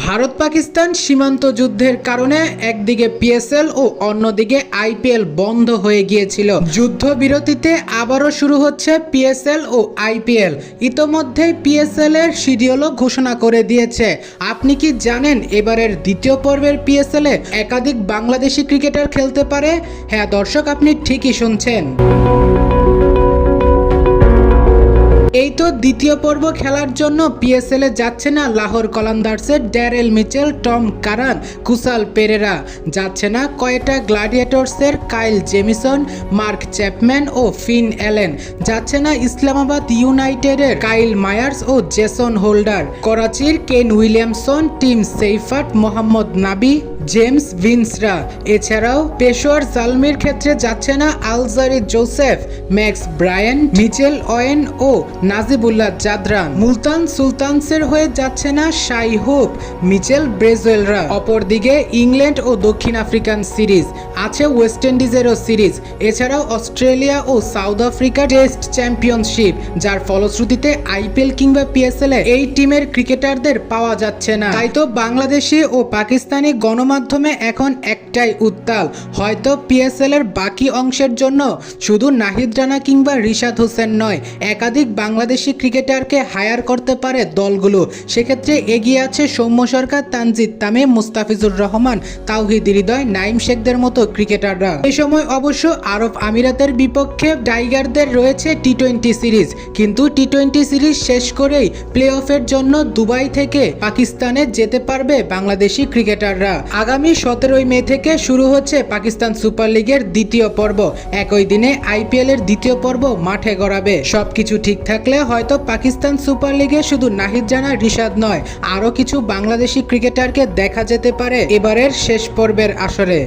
ভারত পাকিস্তান সীমান্ত যুদ্ধের কারণে একদিকে পিএসএল ও অন্যদিকে আইপিএল বন্ধ হয়ে গিয়েছিল। যুদ্ধবিরতিতে আবারও শুরু হচ্ছে পিএসএল ও আইপিএল ইতোমধ্যেই পিএসএল এর শিডিউলও ঘোষণা করে দিয়েছে। আপনি কি জানেন এবারের দ্বিতীয় পর্বের পিএসএল এ একাধিক বাংলাদেশি ক্রিকেটার খেলতে পারে? হ্যাঁ দর্শক, আপনি ঠিকই শুনছেন। দ্বিতীয় পর্ব খেলার জন্য পিএসএল যাচ্ছে না Lahore কলান্দার্সের Daryl Mitchell, Tom Curran Kusal Perera. যাচ্ছে না কয়েটা গ্লাডিয়েটর্সের কাইল জেমিসন, মার্ক চ্যাপম্যান ও ফিন অ্যালেন। যাচ্ছে না ইসলামাবাদ ইউনাইটেডের কাইল মায়ার্স ও জেসন হোল্ডার। করাচির কেন উইলিয়ামসন, টিম সেইফাট মোহাম্মদ নাবি জেমস ভিন্সরা। এছাড়াও পেশোয়ার জালমির ক্ষেত্রে যাচ্ছে না Alzarri Joseph, Max Bryan, Mitchell Owen ও নাজিবুল্লাহ জাদরান। মুলতান সুলতানসের হয়ে যাচ্ছে না শাই হোপ, মিচেল ব্রেজওয়েলরা। অপরদিকে ইংল্যান্ড ও দক্ষিণ আফ্রিকান সিরিজ, আছে ওয়েস্ট ইন্ডিজেরও সিরিজ। এছাড়াও অস্ট্রেলিয়া ও সাউথ আফ্রিকা টেস্ট চ্যাম্পিয়নশিপ, যার ফলশ্রুতিতে আইপিএল কিংবা পিএসএল এই টিমের ক্রিকেটারদের পাওয়া যাচ্ছে না। তাই তো বাংলাদেশি ও পাকিস্তানি গণমাধ্যমে এখন একটাই উত্তাল। হয়তো পিএসএল এর বাকি অংশের জন্য শুধু নাহিদ রানা কিংবা রিশাদ হোসেন নয়, একাধিক বাংলাদেশি ক্রিকেটারকে হায়ার করতে পারে দলগুলো। সেক্ষেত্রে এগিয়ে আছে সৌম্য সরকার, তানজিদ তামিম, মুস্তাফিজুর রহমান, তাওহিদ হৃদয় নাইম শেখদের মতো ক্রিকেটাররা। এই সময় অবশ্য আরব আমিরাতের বিপক্ষে টাইগারদের রয়েছে টি টোয়েন্টি সিরিজ। কিন্তু টি টোয়েন্টি সিরিজ শেষ করেই প্লে অফের জন্য দুবাই থেকে পাকিস্তানে যেতে পারবে বাংলাদেশি ক্রিকেটাররা। আগামী সতেরোই মে থেকে শুরু হচ্ছে পাকিস্তান সুপার লিগের দ্বিতীয় পর্ব। একই দিনে আইপিএল এর দ্বিতীয় পর্ব মাঠে গড়াবে। সবকিছু ঠিক থাকলে হয়তো পাকিস্তান সুপার লিগে শুধু নাহিদ জানা, রিশাদ নয়, আরও কিছু বাংলাদেশি ক্রিকেটারকে দেখা যেতে পারে এবারের শেষ পর্বের আসরে।